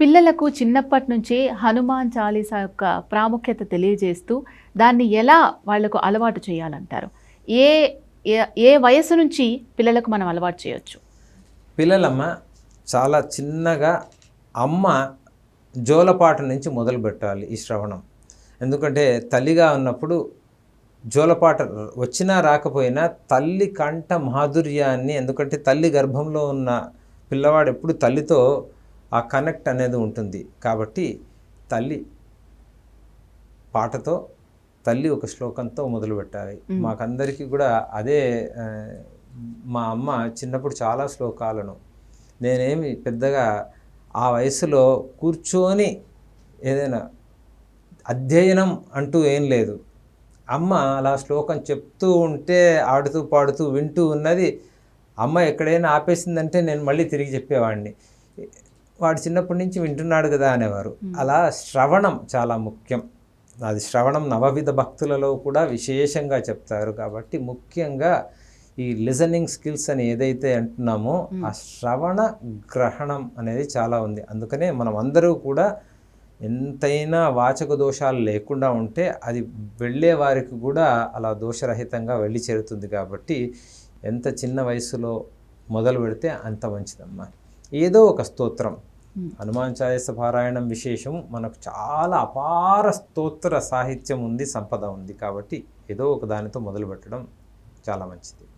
పిల్లలకు చిన్నప్పటి నుంచే హనుమాన్ చాలీసా యొక్క ప్రాముఖ్యత తెలియజేస్తూ దాన్ని ఎలా వాళ్ళకు అలవాటు చేయాలంటారు? ఏ ఏ- ఏ వయసు నుంచి పిల్లలకు మనం అలవాటు చేయొచ్చు? పిల్లలమ్మ చాలా చిన్నగా అమ్మ జోలపాట నుంచి మొదలు పెట్టాలి ఈ శ్రవణం. ఎందుకంటే తల్లిగా ఉన్నప్పుడు జోలపాట వచ్చినా రాకపోయినా తల్లి కంఠ మాధుర్యాన్ని ఎందుకంటే తల్లి గర్భంలో ఉన్న పిల్లవాడు ఎప్పుడు తల్లితో ఆ కనెక్ట్ అనేది ఉంటుంది. కాబట్టి తల్లి పాటతో తల్లి ఒక శ్లోకంతో మొదలు పెట్టాలి. మాకందరికీ కూడా అదే మా అమ్మ చిన్నప్పుడు చాలా శ్లోకాలను. నేనేమి పెద్దగా ఆ వయసులో కూర్చొని ఏదైనా అధ్యయనం అంటూ ఏం లేదు. అమ్మ అలా శ్లోకం చెప్తూ ఉంటే ఆడుతూ పాడుతూ వింటూ ఉన్నది అమ్మ ఎక్కడైనా ఆపేసిందంటే నేను మళ్ళీ తిరిగి చెప్పేవాడిని. వాడు చిన్నప్పటి నుంచి వింటున్నాడు కదా అనేవారు. అలా శ్రవణం చాలా ముఖ్యం. అది శ్రవణం నవవిధ భక్తులలో కూడా విశేషంగా చెప్తారు కాబట్టి ముఖ్యంగా ఈ లిజనింగ్ స్కిల్స్ అని ఏదైతే అంటున్నామో ఆ శ్రవణ గ్రహణం అనేది చాలా ఉంది. అందుకనే మనం అందరూ కూడా ఎంతైనా వాచక దోషాలు లేకుండా ఉంటే అది వెళ్ళే వారికి కూడా అలా దోషరహితంగా వెళ్ళి చేరుతుంది కాబట్టి ఎంత చిన్న వయసులో మొదలు పెడితే అంత మంచిదమ్మా. ఏదో ఒక స్తోత్రం. Hmm. హనుమాన్ చాలీస పారాయణం విశేషం మనకు చాలా అపార స్తోత్ర సాహిత్యం ఉంది సంపద ఉంది కాబట్టి ఏదో ఒక దానితో మొదలు పెట్టడం చాలా మంచిది.